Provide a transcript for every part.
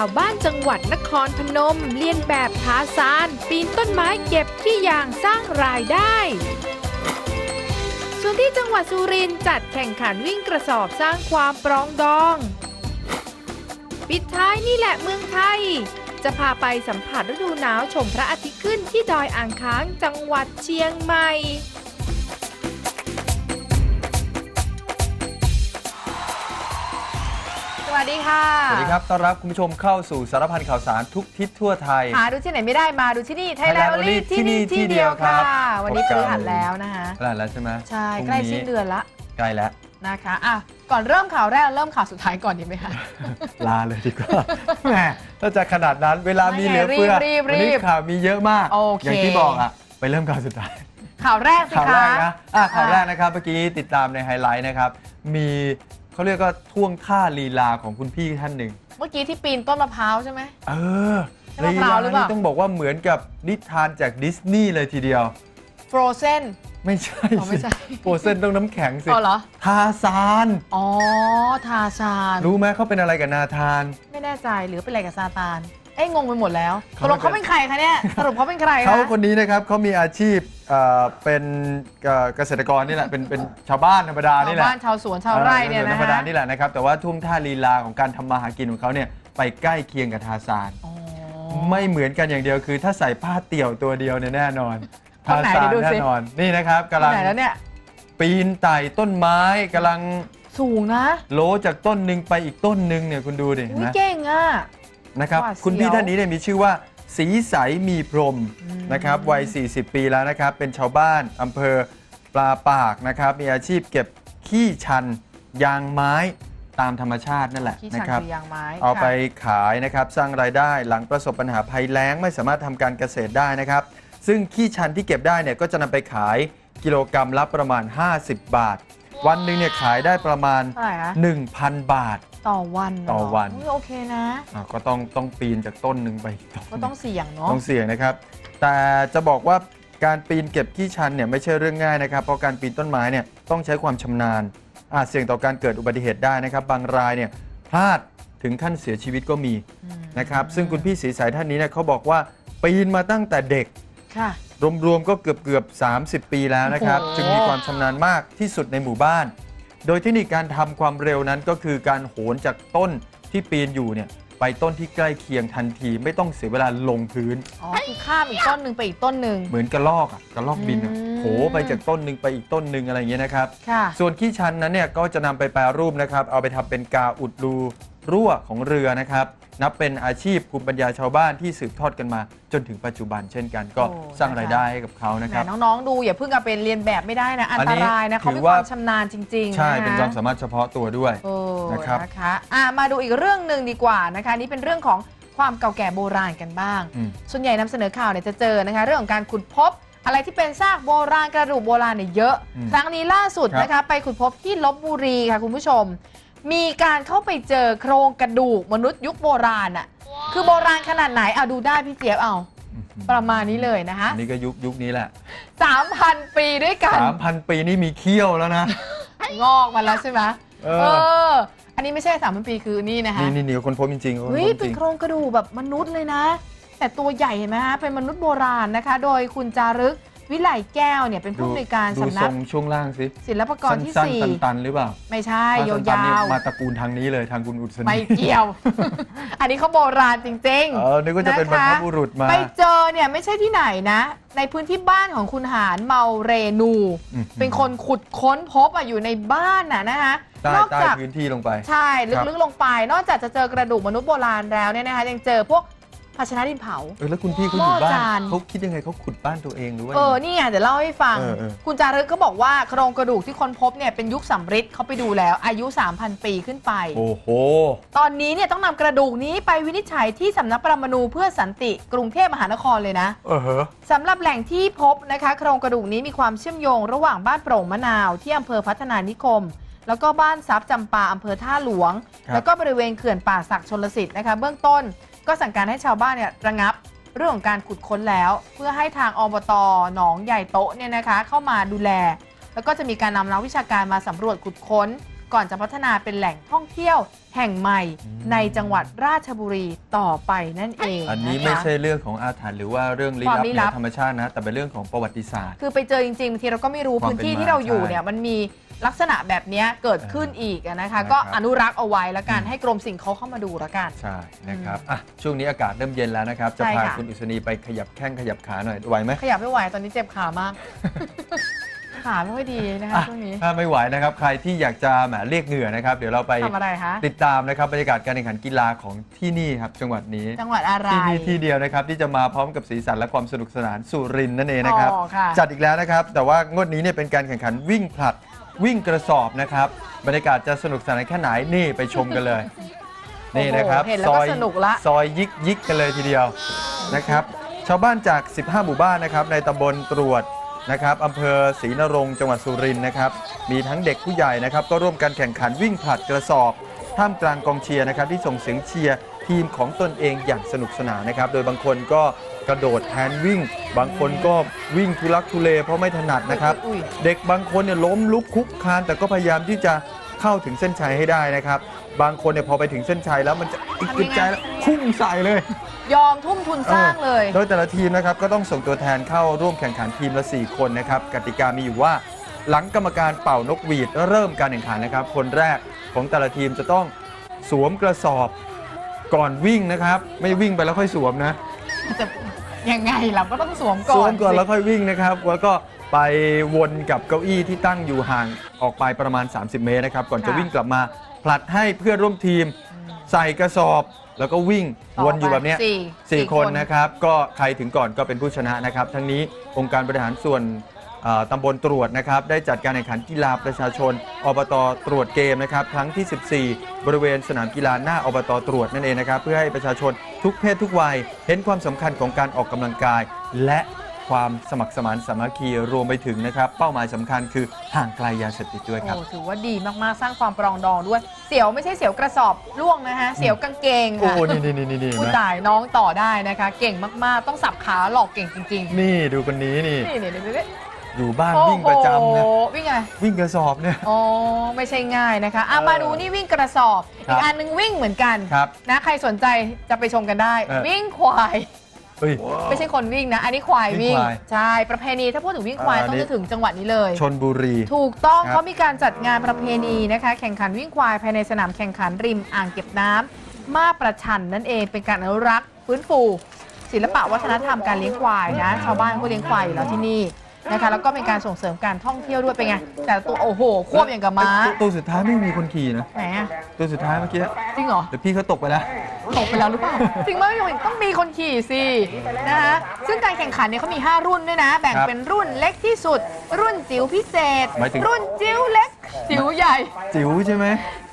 ชาวบ้านจังหวัดนครพนมเลียนแบบทาซาน ปีนต้นไม้เก็บขี้ยางสร้างรายได้ ส่วนที่จังหวัดสุรินทร์จัดแข่งขันวิ่งกระสอบสร้างความปรองดอง ปิดท้ายนี่แหละเมืองไทย จะพาไปสัมผัสฤดูหนาวชมพระอาทิตย์ขึ้นที่ดอยอ่างค้างจังหวัดเชียงใหม่ ดีค่ะ สวัสดีครับ ต้อนรับคุณผู้ชมเข้าสู่สารพันข่าวสารทุกทิศทั่วไทย หาดูที่ไหนไม่ได้มาดูที่นี่ไทยแลน Thailand ด์ o อ Only ลี่ที่นี่ที่เดียวค่ะครับวันนี้พบกันคือหัดแล้วนะคะแล้วแล้วใช่ไหมใช่พรุ่งใกล้สิ้นเดือนละ ใกล้แล้วนะคะอะก่อนเริ่มข่าวแรกเริ่มข่าวสุดท้ายก่อนดีไหมคะ ลาเลยดีกว่าแหมถ้าจะขนาดนั้นเวลามีเหลือเฟือรีบรีบวันี้รีบข่าวมีเยอะมากโอเคอย่างที่บอกอะไปเริ่มข่าวสุดท้าย ข่าวแรกสิข่าวคะแรกนะอะข่าวแรกนะครับเมื่อกี้ติดตามในไฮไลท์นะครับมี เขาเรียกว่าท่วงท่าลีลาของคุณพี่ท่านหนึ่ง เมื่อกี้ที่ปีนต้นมะพร้าวใช่ไหม เออใช่มะพร้าวหรือเปล่า นี่ต้องบอกว่าเหมือนกับนิทานจากดิสนีย์เลยทีเดียวฟรเซน ไม่ใช่อ๋อไม่ใช่โปรเซนต้องน้ำแข็งสิอ๋อเหรอ ทาซาน อ๋อ ทาซาน รู้ไหมเขาเป็นอะไรกับนาธาน ไม่แน่ใจหรือเป็นอะไรกับซาตาน เอ้ยงงไปหมดแล้วสเขารุปเขาเป็นใครคะเนี่ยสรุปเขาเป็นใครเขาคะคนนี้นะครับเขามีอาชีพเอ่อเป็นเอ่อเกษตรกรนี่แหละเป็นเป็นชาวบ้านธรรมดานี่ชาวแหละบ้านชาวสวนชาวไร่เนี่ยออธรนะรมดาฮะนี่แหละนะครับแต่ว่าท่วงท่าลีลาของการทำมาหากินของเขาเนี่ยไปใกล้เคียงกับทาซานอ๋อไม่เหมือนกันอย่างเดียวคือ ถ้าใส่ผ้าเตี่ยวตัวเดียวเนี่ยแน่นอนคนไหนทาซานเดี๋ยวดูสิแน่นอนนี่นะครับกำลังที่ไหนแล้วเนี่ยปีนไต่ต้นไม้กำลังสูงนะ โลจากต้นหนึ่งไปอีกต้นหนึ่งเนี่ยคุณดูดิเห็นอุ้ไหยมเก่งอะ นะครับ หวาดเสียว คุณพี่ท่านนี้เนี่ยมีชื่อว่า สีใสมีพรหมอืมนะครับวัย 40 ปีแล้วนะครับ เป็นชาวบ้านอำเภอปลาปากนะครับ มีอาชีพเก็บขี้ชันยางไม้ตามธรรมชาตินั่นแหละขี้นะชันครับ คือยางไม้เอาไปค่ะ ขายนะครับสร้างรายได้หลังประสบปัญหาภัยแล้งไม่สามารถทำการเกษตรได้นะครับ ซึ่งขี้ชันที่เก็บได้เนี่ยก็จะนำไปขายกิโลกรรัมละประมาณ 50 บาท วันหนึ่งเนี่ยขายได้ประมาณ เท่าไหร่คะ 1,000 บาท ต่อวันเหรต่อวัน ยโอเคนะ อะก็ต้องต้องปีนจากต้นหนึ่งไปอีกต้นหก็นึ่งต้องเสี่ยงเนาะ ต้องเสี่ยงนะครับ แต่จะบอกว่าการปีนเก็บขี้ชันเนี่ยไม่ใช่เรื่องง่ายนะครับ เพราะการปีนต้นไม้เนี่ยต้องใช้ความชำนาญ อาจเสี่ยงต่อการเกิดอุบัติเหตุได้นะครับ บางรายเนี่ยพลาดถึงขั้นเสียชีวิตก็มีอืม นะครับ ซึ่งคุณพี่ศรีสายท่านนี้เนี่ยเขาบอกว่าปีนมาตั้งแต่เด็ก ค่ะ รวมๆก็เกือบเกือบๆ30 ปีแล้วนะครับ โอ้โห จึงมีความชำนาญมากที่สุดในหมู่บ้าน โดยเทคนิคการทำความเร็วนั้นก็คือการโหนจากต้นที่ปีนอยู่เนี่ยไปต้นที่ใกล้เคียงทันทีไม่ต้องเสียเวลาลงพื้น อ๋อคือข้ามอีกต้นหนึ่งไปอีกต้นหนึ่ง เหมือนกระลอกอะกระลอกบินอะอืม โผไปจากต้นหนึ่งไปอีกต้นหนึ่งอะไรอย่างเงี้ยนะครับ ค่ะ ส่วนขี้ชันนั้นเนี่ยก็จะนำไปแปรรูปนะครับ เอาไปทำเป็นกาอุดรูรั่วของเรือนะครับ นับเป็นอาชีพภูมิปัญญาชาวบ้านที่สืบทอดกันมา จนถึงปัจจุบันเช่นกันก็โอ้สร้างนะคะ รายได้ให้กับเขานะแหครัมบน้องๆ ดูอย่าเพิ่งเอาเป็นเรียนแบบไม่ได้นะ อันอันตนี้รายนะเขาถืมีอคว่า วามชำนาญจริงๆใช่ะคะเป็นความสามารถเฉพาะตัวด้วยเออนะครับนะคะอะมาดูอีกเรื่องหนึ่งดีกว่านะคะนี่เป็นเรื่องของความเก่าแก่โบราณกันบ้าง อืม ส่วนใหญ่นำเสนอข่าวเนี่ยจะเจอนะคะ เรื่องของการขุดพบ อะไรที่เป็นซากโบราณกระดูกโบราณเนี่ยเยอะ อืมครั้งนี้ล่าสุดครับ นะคะ ไปขุดพบที่ลบบุรีค่ะคุณผู้ชม มีการเข้าไปเจอโครงกระดูกมนุษย์ยุคโบราณอะคือโบราณขนาดไหนเอาดูได้พี่เจี๊ยบเอา ประมาณนี้เลยนะคะอันนี้ก็ยุคยุคนี้แหละ 3,000 ปีด้วยกัน 3,000 ปีนี่มีเขี้ยวแล้วนะ งอกมาแล้วใช่ไหมเอเออออันนี้ไม่ใช่ 3,000 ปีคือนี่นะคะ นี่นี่นี่คนพบจริงๆคนพบเฮ้ยจเป็นริงโครงกระดูกแบบมนุษย์เลยนะ แต่ตัวใหญ่เห็นไหมฮะเป็นมนุษย์โบราณนะคะ โดยคุณจารึก วิไลแก้วเนี่ยเป็นผู้อำนวยการดูสำทนัรกงช่วงล่างสิศิลปากรที่สั้นสี่ ๆตันๆหรือเปล่าไม่ใช่ถ้ยตันๆนี่าวมาตระกูลทางนี้เลยทางคุณอุศนี ๆไม่เกี่ยว อันนี้เขาโบราณจริงเออนึกว่าจะเป็นบรรพบุรุษมา ไปเจอเนี่ยไม่ใช่ที่ไหนนะ ในพื้นที่บ้านของคุณหารเมาเรนู อืมเป็นคนขุดค้นพบอะอยู่ในบ้านน่ะนะคะใต้นอกใต้จาก พื้นที่ลงไป ใช่ครับลึกๆลงไป นอกจากจะเจอกระดูกมนุษย์โบราณแล้วเนี่ยนะคะยังเจอพวก ภาชนะดินเผา เออแล้วคุณพี่เขาอยู่บ้าหม้อจาน นเขาคิดยังไงเขาขุดบ้านตัวเองหรือว่า เออยังไงนี่ไงเดี๋ยวเล่าให้ฟัง เออเออ คุณจารึกก็บอกว่าโครงกระดูกที่ค้นพบเนี่ยเป็นยุคสำริดเขาไปดูแล้ว อายุ 3,000 ปีขึ้นไป โอ้โห ตอนนี้เนี่ยต้องนำกระดูกนี้ไปวินิจฉัยที่สำนักปรมาณูเพื่อสันติกรุงเทพมหานครเลยนะ เออเหรอ สำหรับแหล่งที่พบนะคะโครงกระดูกนี้มีความเชื่อมโยงระหว่างบ้านโปร่งมะนาวที่อำเภอพัฒนานิคม แล้วก็บ้านทรัพย์จำปาอำเภอท่าหลวงแล้วก็บริเวณเขื่อนป่าศักดิ์ชนลสิทธิ์นะคะเบื้องต้น ก็สั่งการให้ชาวบ้านเนี่ยระงับเรื่องของการขุดค้นแล้ว เพื่อให้ทางอบตหนองใหญ่โต๊ะเนี่ยนะคะ เข้ามาดูแล แล้วก็จะมีการนำนักวิชาการมาสำรวจขุดค้น ก่อนจะพัฒนาเป็นแหล่งท่องเที่ยวแห่งใหม่อืมในจังหวัดราชบุรีต่อไปนั่นเองอันนี้ะคะไม่ใช่เรื่องของอาถรรพ์หรือว่าเรื่องลี้ความลับลี้เหลันือบธรรมชาตินะ แต่เป็นเรื่องของประวัติศาสตร์ คือไปเจอจริงๆบางทีเราก็ไม่รู้ความพื้นที่เป็นมาที่เราอยู่ใช่เนี่ยมันมี ลักษณะแบบเนี้ยเกิดขึ้นอีกอะนะคะใช่ก็ครับอนุรักษ์เอาไว้แล้วกันอืมให้กรมสิ่งเขาเข้ามาดูแล้วกัน ใช่นะครับอะช่วงนี้อากาศเริ่มเย็นแล้วนะครับ จะใช่พาค่ะ คุณอุศนีไปขยับแข้งขยับขาหน่อยไหวไหมขยับไม่ไหวตอนนี้เจ็บขามาก ขาไม่ค่อยดีนะคะอะช่วงนี้ถ้าไม่ไหวนะครับ ใครที่อยากจะแหมเรียกเหงื่อนะครับ เดี๋ยวเราไปทำอะไรคะติดตามนะครับบรรยากาศการแข่งขันกีฬาของที่นี่ครับจังหวัดนี้ จังหวัดอะไร ที่นี่ที่เดียวนะครับ ที่จะมาพร้อมกับสีสันและความสนุกสนานสุรินทร์นั่นเองนะครับ อ๋อค่ะจัดอีกแล้วนะครับ แต่ว่างวดนี้เนี่ยเป็นการแข่งขันวิ่งผลัด วิ่งกระสอบนะครับ บรรยากาศจะสนุกสนานแค่ไหนนี่ไปชมกันเลย นี่นะครับโอ้โหเห็นแล้วก็สนุกละ ซอยยิกยิกกันเลยทีเดียวนะครับ ชาวบ้านจาก 15 หมู่บ้านนะครับ ในตำบลตรวจนะครับอำเภอศรีนรงค์จังหวัดสุรินทร์นะครับ มีทั้งเด็กผู้ใหญ่นะครับ ก็ร่วมกันแข่งขันวิ่งผลัดกระสอบ ท่ามกลางกองเชียร์นะครับที่ส่งเสียงเชียร์ทีมของตนเองอย่างสนุกสนานนะครับ โดยบางคนก็ กระโดดแทนวิ่ง บางคนก็วิ่งทุลักทุเลเพราะไม่ถนัดนะครับอุ้ยเด็กบางคนเนี่ยล้มลุกคุกคาน แต่ก็พยายามที่จะเข้าถึงเส้นชัยให้ได้นะครับ บางคนเนี่ยพอไปถึงเส้นชัยแล้วมันจะอีกทำยังไงใจแล้วพุ่งใส่เลย ยอมทุ่มทุนสร้างเลย โดยแต่ละทีมนะครับก็ต้องส่งตัวแทนเข้าร่วมแข่งขันทีมละ 4 คนนะครับกติกามีอยู่ว่า หลังกรรมการเป่านกหวีดเริ่มการแข่งขันนะครับ คนแรกของแต่ละทีมจะต้องสวมกระสอบก่อนวิ่งนะครับ ไม่วิ่งไปแล้วค่อยสวมนะจะ ยังไงเราก็ต้องสวมก่สอวนมก่อนสิแล้วค่อยวิ่งนะครับ แล้วก็ไปวนกับเก้าอี้ที่ตั้งอยู่ห่างออกไปประมาณ 30 เมตรนะครับ ก่อนจะค่ะวิ่งกลับมาผลัดให้เพื่อนร่วมทีม ใส่กระสอบ แล้วก็วิ่งต่วนอยู่แบบเนี้ยสี่สี่คนนะครับ ก็ใครถึงก่อนก็เป็นผู้ชนะนะครับ ทั้งนี้องค์การบริหารส่วนเอ่อ ตำบลตรวจนะครับได้จัดการแข่งขันกีฬาประชาชนอบตตรวจเกมนะครับครั้งที่ 14 บริเวณสนามกีฬาหน้าอบตตรวจนั่นเองนะครับเพื่อให้ประชาชนทุกเพศทุกวัย เห็นความสำคัญของการออกกำลังกาย และความสมัครสมานสามัคคีรวมไปถึงนะครับเป้าหมายสำคัญคือห่างไกลยาเสพติดด้วยครับโอ้ถือว่าดีมากๆสร้างความปรองดองด้วย เสียวไม่ใช่เสียวกระสอบล่วงนะคะเสียวกางเกงโอ้ค่ะนี่นี่นี่นี่ผู้นะตายน้องต่อได้นะคะ เก่งมากๆ ต้องสับขาหลอกเก่งจริงนี่ดูคนนี้นี่ๆนี่นี่นี่นี่ อยู่บ้านโอ้วิ่งประจำนะโหวิ่งไงวิ่งกระสอบเนี่ย อ๋อไม่ใช่ง่ายนะคะอะเออมาดูนี่วิ่งกระสอบ ครับอีกอันหนึงวิ่งเหมือนกันครับนะใครสนใจจะไปชมกันได้ เออ วิ่งควาย เฮ้ย ไม่ใช่คนวิ่งนะ อันนี้ควายวิ่วิ่งงควายใช่ประเพณีถ้าพูดถึงวิ่งควายอ่าต้องนี่นึกถึงจังหวัดนี้เลย ชนบุรี ถูกต้องครับ เขามีการจัดงานประเพณีนะคะ แข่งขันวิ่งควายภายในสนามแข่งขันริมอ่างเก็บน้ำมาประชันนั่นเองเป็นการอนุรักษ์ฟื้นฟู ศิลปะวัฒนธรรมการเลี้ยงควายนะชาวบ้านก็เลี้ยงควายอยู่แล้วที่นี่ นะคะแล้วก็เป็นการส่งเสริมการท่องเที่ยวด้วยเป็นไงแต่ตัวโอ้โหควบอย่างกับม้าตัวตัวสุดท้ายไม่มีคนขี่นะไหนอะตัวสุดท้ายเมื่อกี้จริงเหรอเดี๋ยวพี่เขาตกไปแล้ว ตกไปแล้วหรือเปล่าจริงไหมพี่หอยต้องมีคนขี่สินะคะซึ่งการแข่งขันเนี่ยเขามี 5 รุ่นด้วยนะ แบ่งครับเป็นรุ่นเล็กที่สุด รุ่นจิ๋วพิเศษ หมายถึง รุ่นจิ๋วเล็ก จิ๋วใหญ่ จิ๋วใช่ไหม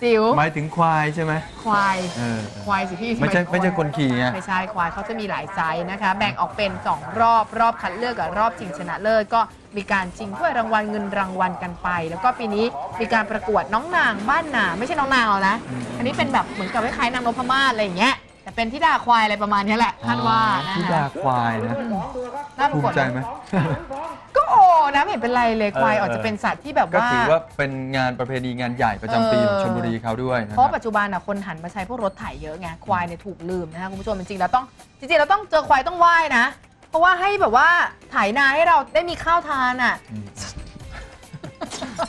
จิ๋วหมายถึงควายใช่ไหมควายเออ ควายสิพี่ไม่ใช่ทำไม่ใช่คนขี่ไงไม่ใช่ควายเขาจะมีหลายไซส์นะคะ แบ่งออกเป็น 2 รอบรอบคัดเลือกกับรอบชิงชนะเลิศก็มีการชิงถ้วยรางวัลเงินรางวัลกันไป แล้วก็ปีนี้มีการประกวดน้องนางบ้านนาไม่ใช่น้องนางหรอกนะอืมอันนี้เป็นแบบเหมือนกับคล้ายๆนางนพมาศอะไรอย่างเงี้ยแต่เป็นธิดาควายอะไรประมาณนี้แหละคาดว่านะที่คะดาควายนะอืมน่าประภูกวดมิใจไหมก็โอ้ นะไม่เห็นเป็นไรเลยควายเออ อาจจะเป็นสัตว์ที่แบบก็ว่า ถือว่าเป็นงานประเพณีงานใหญ่ประจำปีของเออชลบุรีเขาด้วยนะเพคราะรับปัจจุบันน่ะคนหันมาใช้พวกรถไถเยอะไงควายเนี่ยถูกลืมนะคะคุณผู้ชมจริงๆแล้วต้องจริงๆเราต้องเจอควายต้องไหว้นะ เพราะว่าให้แบบว่าไถนาให้เราได้มีข้าวทานอะ อืม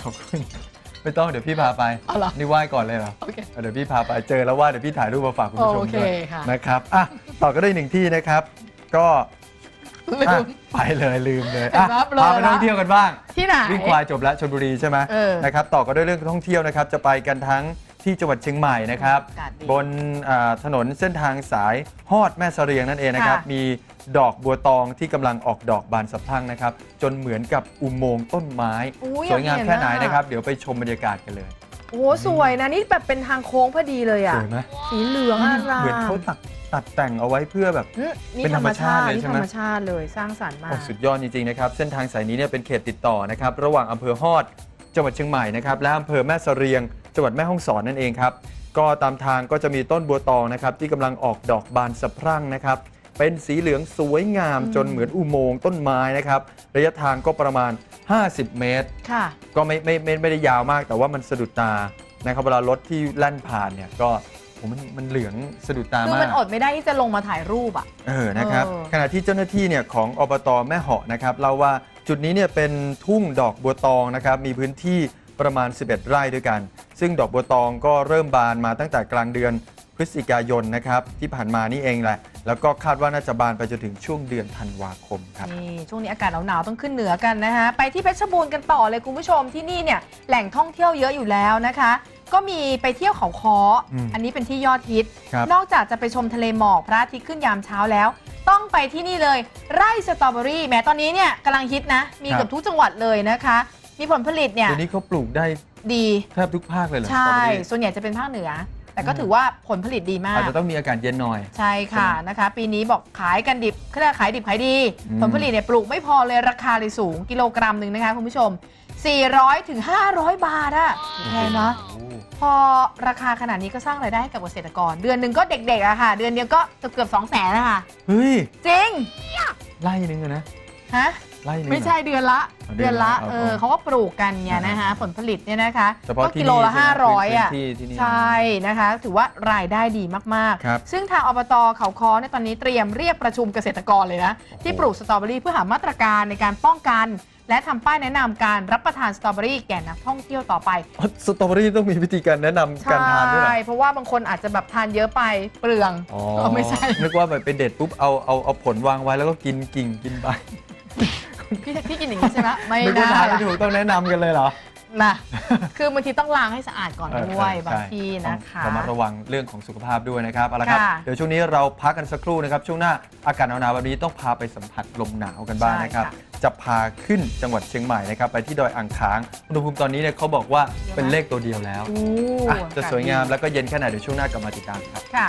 ขอบคุณไม่ต้องเดี๋ยวพี่พาไปเอาเหรอนี่ไหว้ก่อนเลยเหรอโอเคเดี๋ยวพี่พาไปเจอแล้วว่าเดี๋ยวพี่ถ่ายรูปมาฝากคุณผู้ชมโอเคด้วยค่ะ นะครับอะต่อก็ได้หนึ่งที่นะครับ ก็ อะไปเลยลืมเลยอะครับเลยพาไปละท่องเที่ยวกันบ้างที่ไหน วิ่งควายจบแล้วชลบุรีใช่ไหมเออนะครับต่อก็ด้วยเรื่องท่องเที่ยวนะครับจะไปกันทั้งที่จังหวัดเชียงใหม่นะครับ อากาศดีบนอ่าถนนเส้นทางสายฮอดแม่เสรียงนั่นเองนะครับ ค่ะมีดอกบัวตองที่กำลังออกดอกบานสะพรั่งนะครับ จนเหมือนกับอุโมงค์ต้นไม้ อุ๊ยสวยงามอยากเห็นแค่ไหนอะ นะครับ เดี๋ยวไปชมบรรยากาศกันเลย โอ้สวยนะนี่แบบเป็นทางโค้งพอดีเลยสอะวยไหมสีเหลืองอารามเหมือนเขาตัดตัดแต่งเอาไว้เพื่อแบบ อืมนี่เป็นธธรรรรมมชาชาติติเลยนี่ใช่ธไหมรรมชาติเลยสร้างสรรค์มากโอ้สุดยอดจริงๆนะครับ เส้นทางสายนี้เนี่ยเป็นเขตติดต่อนะครับ ระหว่างอำเภอฮอด จังหวัดเชียงใหม่นะครับและอำเภอแม่เสรียง จังหวัดแม่ฮ่องสอนนั่นเองครับ ก็ตามทางก็จะมีต้นบัวตองนะครับที่กำลังออกดอกบานสะพรั่งนะครับ เป็นสีเหลืองสวยงามอืมจนเหมือนอุโมงค์ต้นไม้นะครับ ระยะทางก็ประมาณ 50 เมตร ค่ะ ก็ไม่ไม่ไม่ไม่ได้ยาวมาก แต่ว่ามันสะดุดตานะครับเวลารถที่แล่นผ่านเนี่ยก็ผมมันมันเหลืองสะดุดตาคือมามันก อดไม่ได้ที่จะลงมาถ่ายรูปอะ เออ นะครับ เออ ขณะที่เจ้าหน้าที่เนี่ยของอบตแม่เหาะนะครับเล่าว่าจุดนี้เนี่ยเป็นทุ่งดอกบัวตองนะครับ มีพื้นที่ประมาณ 11 ไร่ด้วยกัน ซึ่งดอกบัวตองก็เริ่มบานมาตั้งแต่กลางเดือน พฤศจิกายนนะครับที่ผ่านมานี่เองแหละ แล้วก็คาดว่าน่าจะบานไปจนถึงช่วงเดือนธันวาคมครับ นี่ช่วงนี้อากาศหนาวๆต้องขึ้นเหนือกันนะคะ ไปที่เพชรบูรณ์กันต่อเลยคุณผู้ชมที่นี่เนี่ยแหล่งท่องเที่ยวเยอะอยู่แล้วนะคะ ก็มีไปเที่ยวเขาคออมอันนี้เป็นที่ยอดฮิต ครับ นอกจากจะไปชมทะเลหมอกพระอาทิตย์ขึ้นยามเช้าแล้ว ต้องไปที่นี่เลย ไร่สตรอเบอรี่แหม้ตอนนี้เนี่ยกำลังฮิตนะ มีครับเกือบทุกจังหวัดเลยนะคะ มีผลผลิตเนี่ยเดี๋ยวนี้เขาปลูกได้ดี แทบทุกภาคเลยเหรอใช่สตรอเบอรี่ส่วนใหญ่จะเป็นภาคเหนือ แต่ก็อืมถือว่าผลผลิตดีมาอาจกจะต้องมีอากาศเย็นหน่อย ใช่ค่ะนะคะ ปีนี้บอกขายกันดิบเขาเรียกว่าขายดิบขายดี อืม ผลผลิตเนี่ยปลูกไม่พอเลยราคาเลยสูงกิโลกรัมหนึ่งนะคะคุณผู้ชม 400ถึง500 บาทอะแพงเนาะโอ้พอราคาขนาดนี้ก็สร้างรายได้ให้กับเกษตรกร เดือนหนึ่งก็เด็กๆอะค่ะ เดือนเดียวก็เกือบเกือบสองแสนนะคะเฮ้ยจริงไล่นึงอะนะฮะ ไล่นึงไม่ใช่เดือนละอ๋อเดืเดืออนนละละเอาเอเอาอเขาก็ปลูกกันเนี่ยนะคะ ผลผลิตเนี่ยนะคะเฉพาะก็ที่กิโลละ นี่ใช่ไหม500 อะ พื้นที่ที่นี่ ใช่นะคะ ถือว่ารายได้ดีมาก ครับๆ ซึ่งทางอบตเขาค้อเนี่ยตอนนี้เตรียมเรียกประชุมเกษตรกรเลยนะโอ้โหที่ปลูกสตรอเบอรี่เพื่อหามาตรการในการป้องกัน และทำป้ายแนะนำการรับประทานสตรอเบอรี่แก่นักท่องเที่ยวต่อไป อ๋อสตรอเบอรี่ต้องมีวิธีการแนะนำการทานด้วยเหรอเพราะว่าบางคนอาจจะแบบทานเยอะไปเปลืองอ๋อเออไม่ใช่ นึกว่าแบบไปเด็ดปุ๊บเอาเอาเอาผลวางไว้แล้วก็กินกิ่งกินใบ พี่พี่กินอย่างนี้ใช่ไหมไม่นึกว่าได้ทานไม่ถูกต้องแนะนำกันเลยเหรอ นะคือบางทีต้องล้างให้สะอาดก่อนด้วยเออเออบางใช่ทีนะคะต้องระมัดระวังเรื่องของสุขภาพด้วยนะครับเอาละครับ ค่ะเดี๋ยวช่วงนี้เราพักกันสักครู่นะครับ ช่วงหน้าอากาศหนาวๆแบบนี้ต้องพาไปสัมผัสลมหนาวกันบ้างนะครับ ใช่ค่ะจะพาขึ้นจังหวัดเชียงใหม่นะครับ ไปที่ดอยอ่างขาง อุณหภูมิตอนนี้เนี่ยเขาบอกว่าเป็นเลขตัวเดียวแล้วอู้อะจะสวยงามแล้วก็เย็นแค่ไหนเดี๋ยวช่วงหน้ากลับมาติดตามครับ ค่ะ